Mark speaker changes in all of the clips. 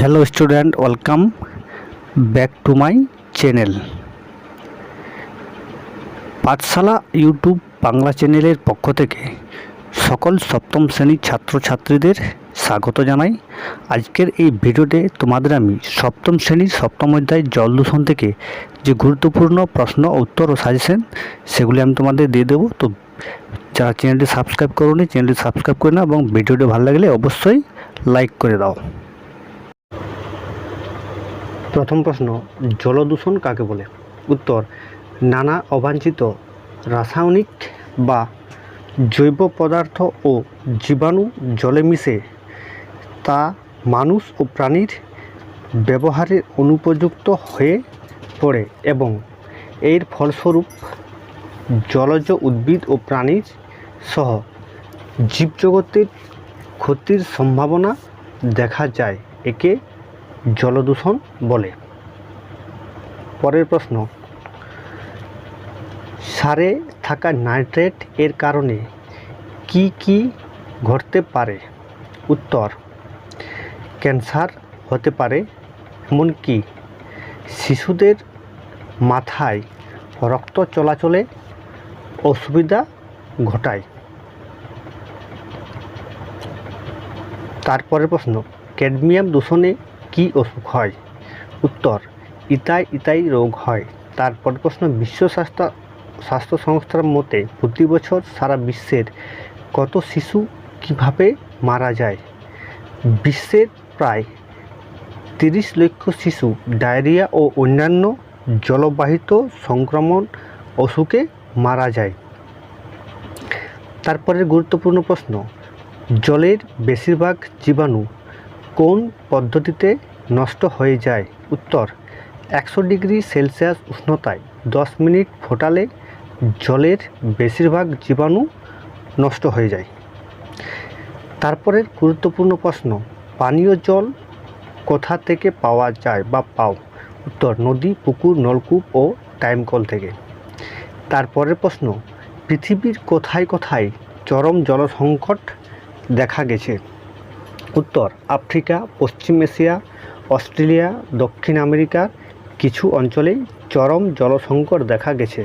Speaker 1: Hello student welcome back to my channel Pathshala YouTube Bangla চ্যানেলের পক্ষ থেকে সকল সপ্তম শ্রেণির ছাত্রছাত্রীদের স্বাগত জানাই। আজকের এই ভিডিওতে তোমাদের আমি সপ্তম শ্রেণির সপ্তম অধ্যায় জল দূষণ থেকে যে গুরুত্বপূর্ণ প্রশ্ন উত্তর ও সাজেশন সেগুলি আমি তোমাদের দিয়ে দেবো। তো যারা চ্যানেলটি সাবস্ক্রাইব করোনি চ্যানেলটি সাবস্ক্রাইব করে নাও এবং ভিডিওটি ভালো লাগলে অবশ্যই লাইক করে দাও। প্রথম প্রশ্ন, জলদূষণ কাকে বলে? উত্তর, নানা অবাঞ্ছিত রাসায়নিক বা জৈব পদার্থ ও জীবাণু জলে মিশে তা মানুষ ও প্রাণীর ব্যবহারের অনুপযুক্ত হয়ে পড়ে এবং এর ফলস্বরূপ জলজ উদ্ভিদ ও প্রাণীর সহ জীবজগতের ক্ষতির সম্ভাবনা দেখা যায়। একে জলদূষণ বলে। পরের প্রশ্ন, সারে থাকা নাইট্রেট এর কারণে কি কি ঘটতে পারে? উত্তর, ক্যান্সার হতে পারে, এমনকি শিশুদের মাথায় রক্ত চলাচলে অসুবিধা ঘটায়। তারপরের প্রশ্ন, ক্যাডমিয়াম দূষণে কি অসুখ হয়? উত্তর, ইতাই ইতাই রোগ হয়। তারপর প্রশ্ন বিশ্ব স্বাস্থ্য স্বাস্থ্য সংস্থার মতে প্রতি বছর সারা বিশ্বের কত শিশু কীভাবে মারা যায়? বিশ্বের প্রায় তিরিশ লক্ষ শিশু ডায়রিয়া ও অন্যান্য জলবাহিত সংক্রমণ অসুখে মারা যায়। তারপরে গুরুত্বপূর্ণ প্রশ্ন, জলের বেশিরভাগ জীবাণু কোন পদ্ধতিতে নষ্ট হয়ে যায়? উত্তর, একশো ডিগ্রি সেলসিয়াস উষ্ণতায় দশ মিনিট ফোটালে জলের বেশিরভাগ জীবাণু নষ্ট হয়ে যায়। তারপরের গুরুত্বপূর্ণ প্রশ্ন, পানীয় জল কোথা থেকে পাওয়া যায় বা পাও? উত্তর, নদী, পুকুর, নলকূপ ও টাইম কল থেকে। তারপরের প্রশ্ন, পৃথিবীর কোথায় কোথায় চরম জলসংকট দেখা গেছে? উত্তর আফ্রিকা, পশ্চিম এশিয়া, অস্ট্রেলিয়া, দক্ষিণ আমেরিকার কিছু অঞ্চলেই চরম জলসংকট দেখা গেছে।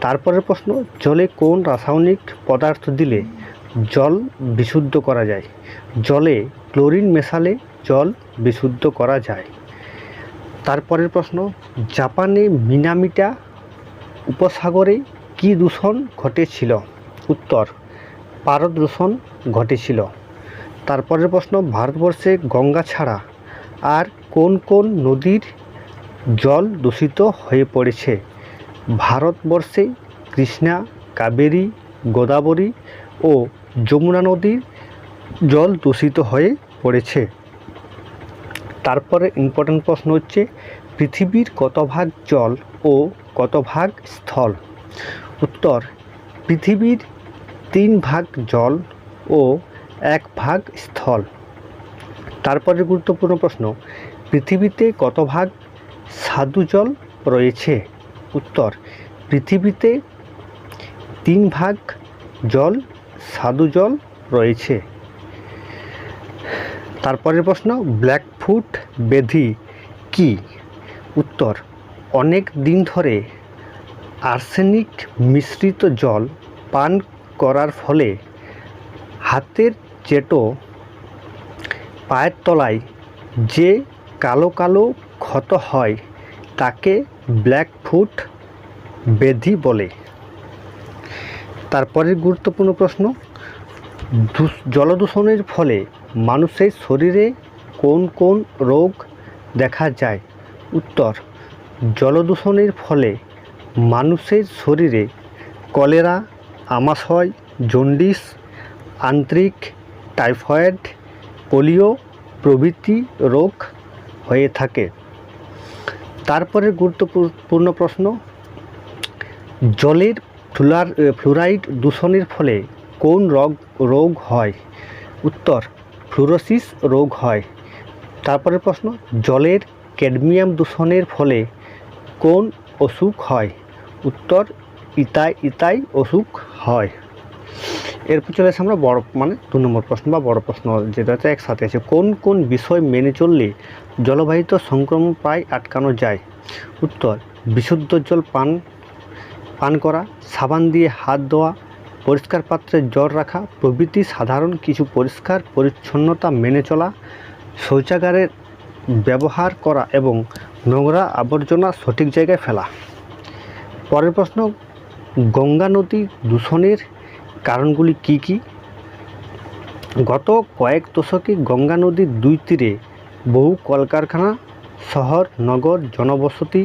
Speaker 1: তারপরের প্রশ্ন, জলে কোন রাসায়নিক পদার্থ দিলে জল বিশুদ্ধ করা যায়? জলে ক্লোরিন মেশালে জল বিশুদ্ধ করা যায়। তারপরের প্রশ্ন, জাপানে মিনামিটা উপসাগরে কি দূষণ ঘটেছিল? উত্তর পারদ দূষণ ঘটেছিল। তারপরের প্রশ্ন, ভারতবর্ষে গঙ্গা ছাড়া আর কোন কোন নদীর জল দূষিত হয়ে পড়েছে? ভারতবর্ষে কৃষ্ণা, কাবেরী, গোদাবরী ও যমুনা নদীর জল দূষিত হয়ে পড়েছে। তারপরে ইম্পর্ট্যান্ট প্রশ্ন হচ্ছে, পৃথিবীর কত ভাগ জল ও কত ভাগ স্থল? উত্তর, পৃথিবীর তিন ভাগ জল ও এক ভাগ স্থল। তারপরে গুরুত্বপূর্ণ প্রশ্ন, পৃথিবীতে কত ভাগ স্বাদু জল রয়েছে? উত্তর, পৃথিবীতে তিন ভাগ জল স্বাদু জল রয়েছে। তারপরের প্রশ্ন, ব্ল্যাকফুট ব্যাধি কি? উত্তর, অনেক দিন ধরে আর্সেনিক মিশ্রিত জল পান করার ফলে হাতের চেটো পায়ের তলায় যে কালো কালো ক্ষত হয়, তাকে ব্ল্যাকফুট বেধি বলে। তারপরের গুরুত্বপূর্ণ প্রশ্ন, দূষ- জলদূষণের ফলে মানুষের শরীরে কোন কোন রোগ দেখা যায়? উত্তর, জলদূষণের ফলে মানুষের শরীরে কলেরা, আমাশয় জন্ডিস আন্ত্রিক টাইফয়েড, পোলিও প্রভৃতি রোগ হয়ে থাকে। তারপরে গুরুত্বপূর্ণ প্রশ্ন, জলের ফ্লুরার ফ্লুরাইড দূষণের ফলে কোন রোগ রোগ হয়? উত্তর, ফ্লুরোসিস রোগ হয়। তারপরে প্রশ্ন, জলের ক্যাডমিয়াম দূষণের ফলে কোন অসুখ হয়? উত্তর, ইতাই ইতাই অসুখ হয়। এরপর চলে আসে আমরা বড় মানে দু নম্বর প্রশ্ন বা বড় প্রশ্ন যেটা হচ্ছে একসাথে আছে। কোন কোন বিষয় মেনে চললে জলবাহিত সংক্রমণ প্রায় আটকানো যায়? উত্তর, বিশুদ্ধ জল পান পান করা, সাবান দিয়ে হাত ধোয়া, পরিষ্কার পাত্রে জল রাখা, প্রভৃতি সাধারণ কিছু পরিষ্কার পরিচ্ছন্নতা মেনে চলা, শৌচাগারের ব্যবহার করা এবং নোংরা আবর্জনা সঠিক জায়গায় ফেলা। পরের প্রশ্ন, গঙ্গা নদী দূষণের কারণগুলি কি কি? গত কয়েক দশকে গঙ্গা নদীর দুই তীরে বহু কলকারখানা, শহর, নগর, জনবসতি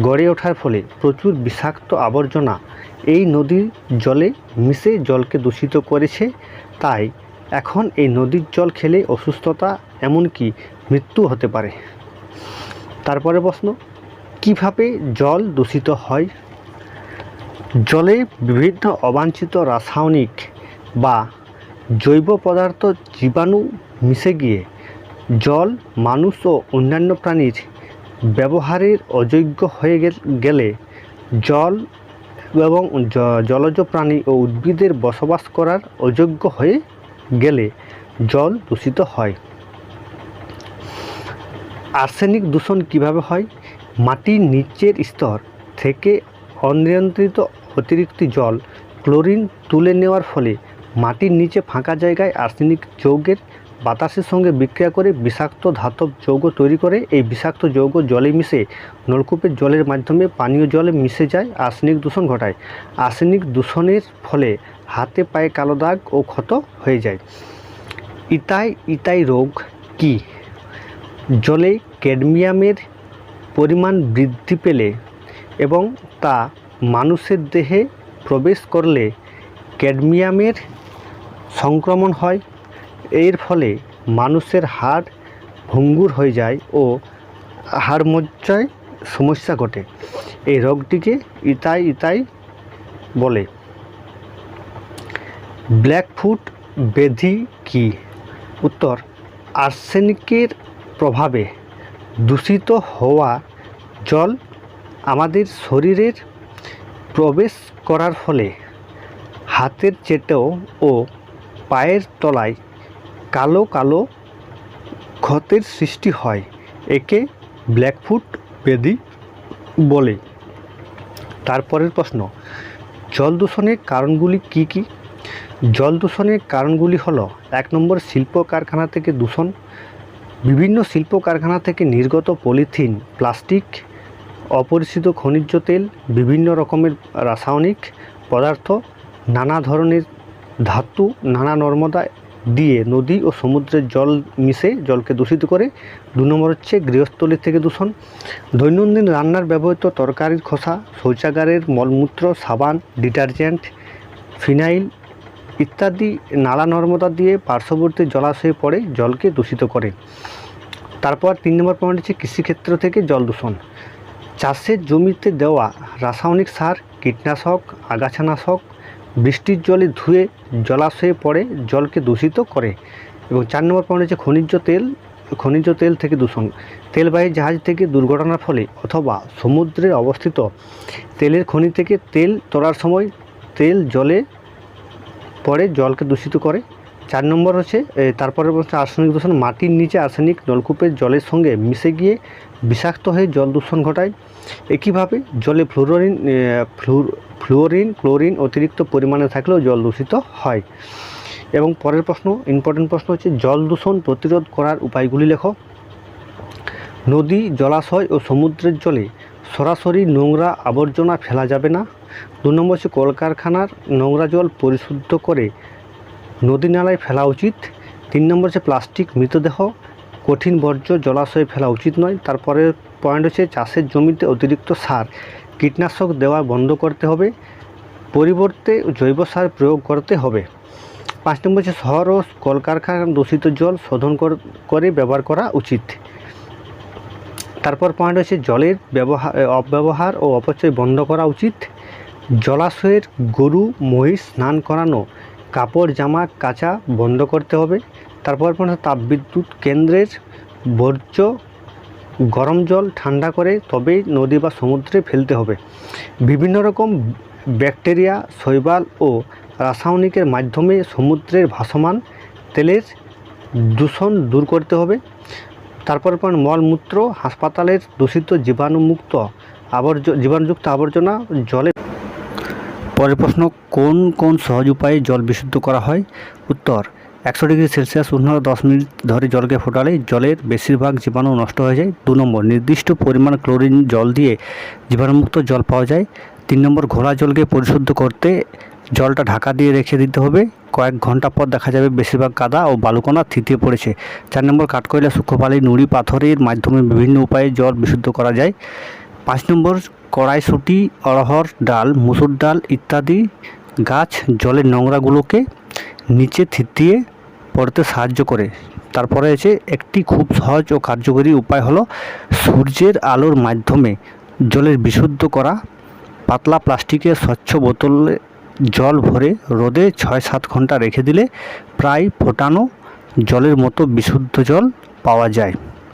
Speaker 1: গড়ে ওঠার ফলে প্রচুর বিষাক্ত আবর্জনা এই নদীর জলে মিশে জলকে দূষিত করেছে। তাই এখন এই নদীর জল খেলে অসুস্থতা এমনকি মৃত্যু হতে পারে। তারপরে প্রশ্ন, কীভাবে জল দূষিত হয়? জলে বিভিন্ন অবাঞ্ছিত রাসায়নিক বা জৈব পদার্থ জীবাণু মিশে গিয়ে জল, মানুষ ও অন্যান্য প্রাণীর ব্যবহারের অযোগ্য হয়ে গেলে জল এবং জলজ প্রাণী ও উদ্ভিদের বসবাস করার অযোগ্য হয়ে গেলে জল দূষিত হয়। আর্সেনিক দূষণ কীভাবে হয়? মাটির নিচের স্তর থেকে অনিয়ন্ত্রিত অতিরিক্ত জল, ক্লোরিন তুলে নেওয়ার ফলে মাটির নিচে ফাঁকা জায়গায় আর্সেনিক যৌগের বাতাসের সঙ্গে বিক্রিয়া করে বিষাক্ত ধাতব যৌগ তৈরি করে। এই বিষাক্ত যৌগ জলে মিশে নলকূপের জলের মাধ্যমে পানীয় জলে মিশে যায়, আর্সেনিক দূষণ ঘটায়। আর্সেনিক দূষণের ফলে হাতে পায়ে কালো দাগ ও ক্ষত হয়ে যায়। ইতাই ইতাই রোগ কী? জলে ক্যাডমিয়ামের পরিমাণ বৃদ্ধি পেলে এবং তা মানুষের দেহে প্রবেশ করলে ক্যাডমিয়ামের সংক্রমণ হয়। এর ফলে মানুষের হাড় ভঙ্গুর হয়ে যায় ও হাড় মজ্জায় সমস্যা ঘটে। এই রোগটিকে ইতাই ইতাই বলে। ব্ল্যাকফুট ব্যাধি কি? উত্তর, আর্সেনিকের প্রভাবে দূষিত হওয়া জল আমাদের শরীরের প্রবেশ করার ফলে হাতের চেটেও ও পায়ের তলায় কালো কালো ক্ষতের সৃষ্টি হয়, একে ব্ল্যাকফুট ব্যাধি বলে। তারপরের প্রশ্ন, জল দূষণের কারণগুলি কি কি? জল দূষণের কারণগুলি হলো, এক নম্বর শিল্প কারখানা থেকে দূষণ, বিভিন্ন শিল্প কারখানা থেকে নির্গত পলিথিন, প্লাস্টিক অপরিচিত খনিজ তেল, বিভিন্ন রকমের রাসায়নিক পদার্থ, নানা ধরনের ধাতু, নানা নর্মদা দিয়ে নদী ও সমুদ্রের জল মিশে জলকে দূষিত করে। দু নম্বর হচ্ছে গৃহস্থলী থেকে দূষণ। দৈনন্দিন রান্নার ব্যবহৃত তরকারির খোসা, শৌচাগারের মলমূত্র, সাবান, ডিটারজেন্ট, ফিনাইল ইত্যাদি নালা নর্মদা দিয়ে পার্শ্ববর্তী জলাশয়ে পড়ে জলকে দূষিত করে। তারপর তিন নম্বর পয়েন্ট হচ্ছে কৃষিক্ষেত্র থেকে জল দূষণ। চাষের জমিতে দেওয়া রাসায়নিক সার, কীটনাশক, আগাছানাশক, বৃষ্টির জলে ধুয়ে জলাশয়ে পড়ে জলকে দূষিত করে এবং চার নম্বর পয়েন্ট হচ্ছে খনিজ তেল খনিজ তেল থেকে দূষণ। তেলবাহী জাহাজ থেকে দুর্ঘটনার ফলে অথবা সমুদ্রে অবস্থিত তেলের খনি থেকে তেল তোলার সময় তেল জলে পরে জলকে দূষিত করে। চার নম্বর হচ্ছে তারপরে হচ্ছে আর্সেনিক দূষণ মাটির নিচে আর্সেনিক নলকূপের জলের সঙ্গে মিশে গিয়ে বিষাক্ত হয়ে জল দূষণ ঘটায়। একইভাবে জলে ফ্লোরিন এ, ফ্লুর- ফ্লুওরিন ক্লোরিন অতিরিক্ত পরিমাণে থাকলেও জল দূষিত হয়। এবং পরের প্রশ্ন ইম্পর্টেন্ট প্রশ্ন হচ্ছে জল দূষণ প্রতিরোধ করার উপায়গুলি লেখো। নদী জলাশয় ও সমুদ্রের জলে সরাসরি নোংরা আবর্জনা ফেলা যাবে না। দু নম্বর হচ্ছে কলকারখানার নোংরা জল পরিশুদ্ধ করে নদী নালায় ফেলা উচিত। তিন নম্বর হচ্ছে প্লাস্টিক, মৃতদেহ। কঠিন বর্জ্য, জলাশয়ে ফেলা উচিত নয়। তারপরে পয়েন্ট হচ্ছে চাষের জমিতে অতিরিক্ত সার, কীটনাশক দেওয়া বন্ধ করতে হবে। পরিবর্তে জৈব সার প্রয়োগ করতে হবে। পাঁচ নম্বর হচ্ছে শহর ও কলকারখানার দূষিত জল শোধন করে ব্যবহার করা উচিত। তারপর পয়েন্ট হচ্ছে জলের ব্যবহার অব্যবহার ও অপচয় বন্ধ করা উচিত। জলাশয়ের গরু, মহিষ স্নান করানো কাপড়, জামা, কাচা বন্ধ করতে হবে। তারপর তাপবিদ্যুৎ কেন্দ্রের বর্জ্য, গরম জল ঠান্ডা করে তবেই নদী বা সমুদ্রে ফেলতে হবে। বিভিন্ন রকম ব্যাকটেরিয়া, শৈবাল ও রাসায়নিকের মাধ্যমে সমুদ্রের ভাসমান তেলের দূষণ দূর করতে হবে। তারপর পর মলমূত্র, হাসপাতালের দূষিত জীবাণুমুক্ত আবর্জ, জীবাণুযুক্ত আবর্জনা, জলে পরের প্রশ্ন, কোন কোন সহজ উপায়ে জল বিশুদ্ধ করা হয়? উত্তর, একশো ডিগ্রি সেলসিয়াস উষ্ণতা দশ মিনিট ধরে জলকে ফোটালে জলের বেশিরভাগ জীবাণু নষ্ট হয়ে যায়। দু নম্বর, নির্দিষ্ট পরিমাণ ক্লোরিন জল দিয়ে জীবাণুমুক্ত জল পাওয়া যায়। তিন নম্বর, ঘোলা জলকে পরিশুদ্ধ করতে জলটা ঢাকা দিয়ে রেখে দিতে হবে। কয়েক ঘণ্টা পর দেখা যাবে বেশিরভাগ কাদা ও বালুকণা থিতিয়ে পড়েছে। চার নম্বর, কাঠকয়লা সূক্ষ্মবালি নুড়ি, পাথরের মাধ্যমে বিভিন্ন উপায়ে জল বিশুদ্ধ করা যায়। পাঁচ নম্বর, কড়াইশুঁটি, অড়হর ডাল, মুসুর ডাল ইত্যাদি গাছ জলের নোংরাগুলোকে নিচে থিতিয়ে পড়তে সাহায্য করে। তারপরে আছে একটি খুব সহজ ও কার্যকরী উপায় হলো সূর্যের আলোর মাধ্যমে জলের বিশুদ্ধ করা। পাতলা প্লাস্টিকের স্বচ্ছ বোতলে জল ভরে রোদে ছয় সাত ঘণ্টা রেখে দিলে প্রায় ফোটানো জলের মতো বিশুদ্ধ জল পাওয়া যায়।